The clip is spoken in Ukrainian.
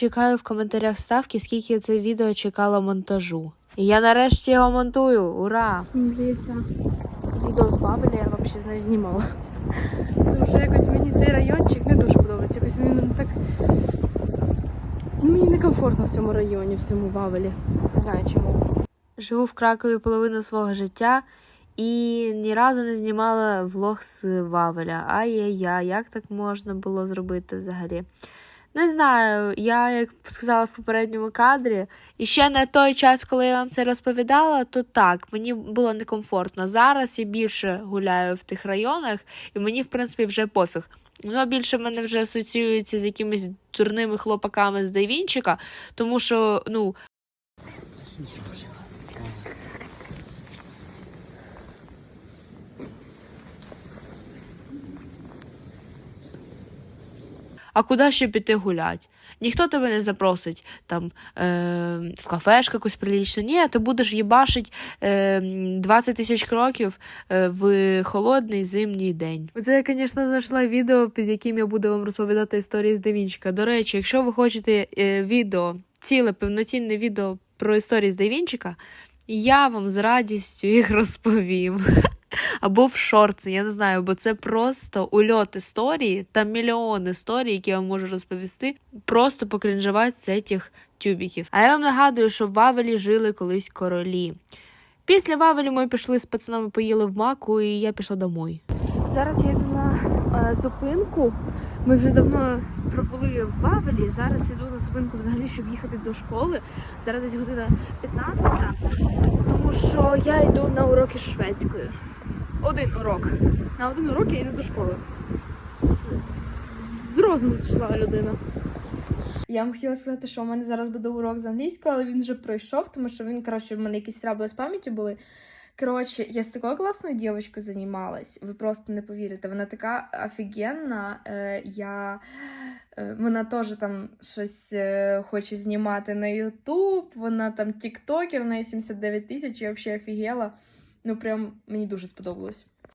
чекаю в коментарях ставки, скільки це відео чекало монтажу. І я нарешті його монтую. Ура! Мені здається, відео з Вавеля я взагалі не знімала. Тому що якось мені цей райончик не дуже подобається. Якось він так. Мені некомфортно в цьому районі, в цьому Вавелі. Не знаю чому. Живу в Кракові половину свого життя і ні разу не знімала влог з Вавеля. Ай-яй-яй, як так можна було зробити взагалі? Не знаю, я, як сказала в попередньому кадрі, і ще на той час, коли я вам це розповідала, то так, мені було некомфортно. Зараз я більше гуляю в тих районах, і мені, в принципі, вже пофіг. Воно більше мене вже асоціюється з якимись дурними хлопаками з Дайвінчика, тому що, ну, А куди ще піти гулять? Ніхто тебе не запросить там е, в кафешку якусь прилічну. Ні, ти будеш їбашить е, 20 тисяч кроків е, в холодний зимній день. Це я, звісно, знайшла відео, під яким я буду вам розповідати історії з Давінчика. До речі, якщо ви хочете е, відео, ціле повноцінне відео про історії з Давінчика, я вам з радістю їх розповім. Або в шорти, я не знаю, бо це просто ульот історії, там мільйон історій, які я вам можу розповісти, просто покрінжувати з цих тюбіків. А я вам нагадую, що в Вавелі жили колись королі. Після Вавелі ми пішли з пацанами, поїли в маку, і я пішла домой. Зараз я йду на е, зупинку. Ми вже давно пробули в Вавелі. Зараз йду на зупинку взагалі, щоб їхати до школи. Зараз десь година 15, тому що я йду на уроки шведської. Один урок. На один урок я йду до школи. З, розуму зійшла людина. Я вам хотіла сказати, що у мене зараз буде урок з англійської, але він вже пройшов, тому що він, коротше, в мене якісь трабли з пам'яттю були. Коротше, я з такою класною дівчинкою займалась. Ви просто не повірите. Вона така офігенна. Е, я... е, Вона теж там щось е, хоче знімати на Ютуб, вона там тіктокер, в неї 79 тисяч, я взагалі офігела. Ну, прям мені дуже сподобалось.